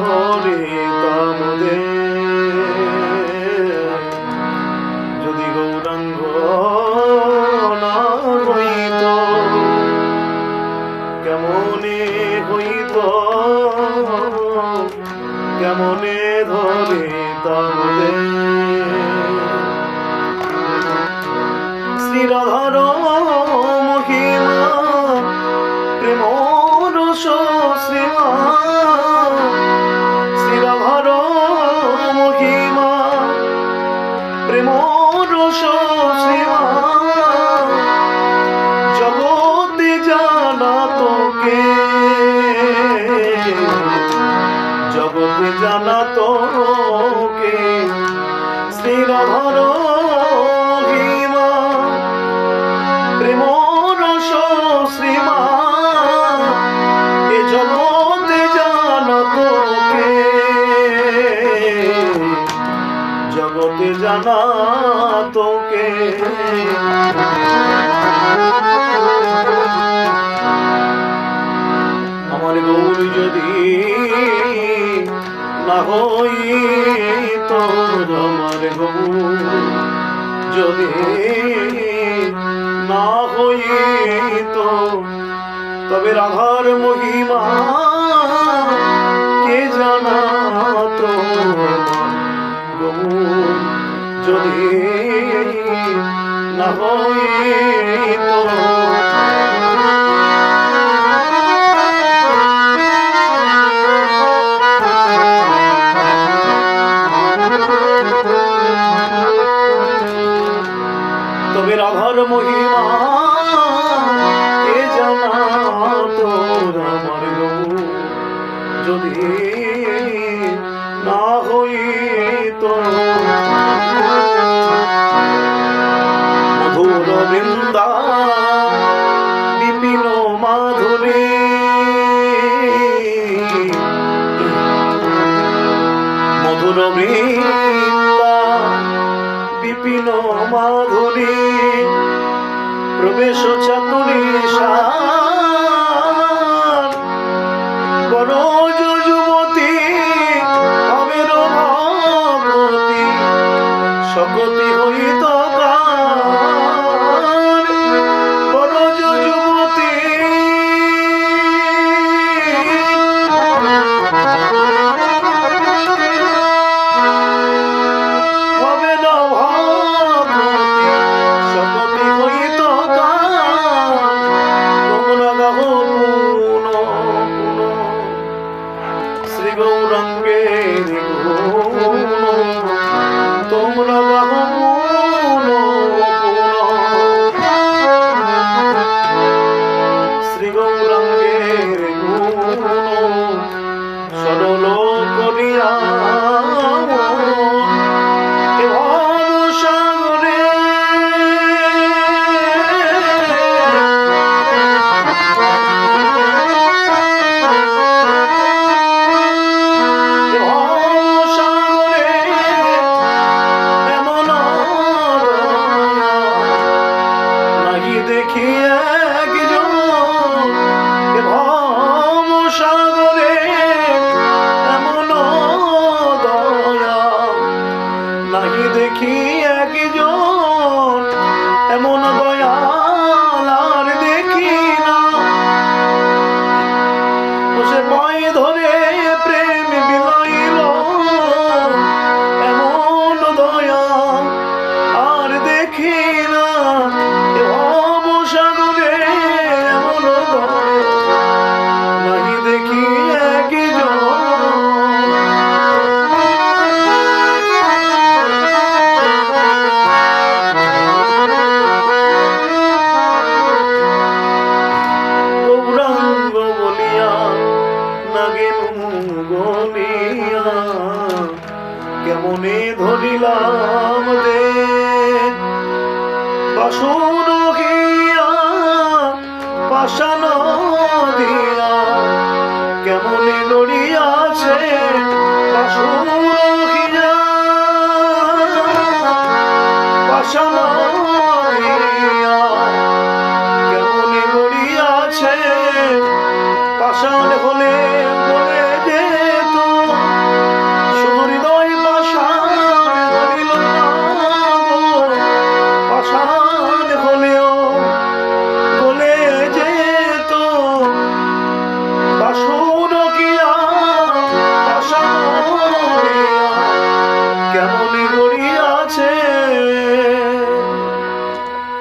ধরে তামদে যদি গৌরাঙ্গ হইত কেমনে হইত? কেমনে ধরে তামদে শ্রীরাধার প্রেম রস জগতে জানা তোকে। জগতে জানা তোকে শ্রীরাধার প্রেম রস শ্রীমা আমার গৌর যদি না হই তোর আমার গৌর যদি না হই তো তবে রাধার মহিমা কে জানা তো গৌর যদি না হই তো তবে রাধার মহিমা কে জানা তোর আমার যদি না হই মধুর বৃন্দা বিপিন মাধুরী প্রবেশ চাতুরী বড় তোমরা গাহ পুন পুন, শ্রী গৌরাঙ্গের সরল করিয়া গলিয়া কেমনে ধরিলাম রে? বাসন গিয়া পাশান দিয়া কেমনে লড়িয়াছে বাসন গিয়া? পাশান